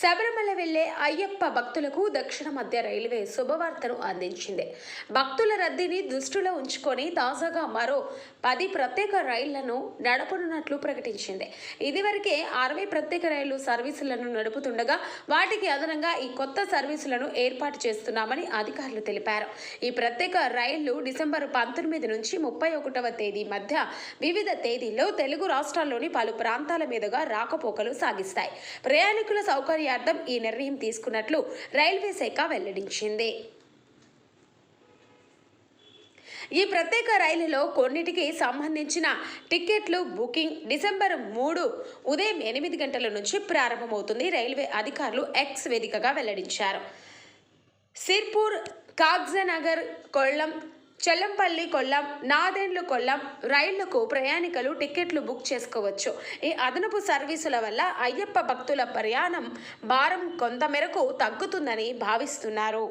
శబరిమల వెళ్ళే అయ్యప్ప భక్తులకు దక్షిణ మధ్య రైల్వే శుభవార్తను అందించింది. భక్తుల రద్దీని దృష్టిలో ఉంచుకొని తాజాగా మరో పది ప్రత్యేక రైళ్ళను నడపనున్నట్లు ప్రకటించింది. ఇదివరకే అరవై ప్రత్యేక రైళ్ళు సర్వీసులను నడుపుతుండగా వాటికి అదనంగా ఈ కొత్త సర్వీసులను ఏర్పాటు చేస్తున్నామని అధికారులు తెలిపారు. ఈ ప్రత్యేక రైళ్ళు డిసెంబర్ పంతొమ్మిది నుంచి ముప్పై ఒకటవ తేదీ మధ్య వివిధ తేదీల్లో తెలుగు రాష్ట్రాల్లోని పలు ప్రాంతాల మీదుగా రాకపోకలు సాగిస్తాయి. ప్రయాణికుల సౌకర్యార్థం ఈ నిర్ణయం తీసుకున్నట్లు రైల్వే శాఖ వెల్లడించింది. ఈ ప్రత్యేక రైలులో కొన్నిటికి సంబంధించిన టికెట్లు బుకింగ్ డిసెంబర్ మూడు ఉదయం ఎనిమిది గంటల నుంచి ప్రారంభమవుతుంది రైల్వే అధికారులు ఎక్స్ వేదికగా వెల్లడించారు. సిర్పూర్ కాగ్జనగర్ కొల్లం చెల్లంపల్లి కొల్లం నాదేండ్లు కొల్లం రైళ్ళకు ప్రయాణికులు టికెట్లు బుక్ చేసుకోవచ్చు. ఈ అదనపు సర్వీసుల వల్ల అయ్యప్ప భక్తుల ప్రయాణం భారం కొంతమేరకు తగ్గుతుందని భావిస్తున్నారు.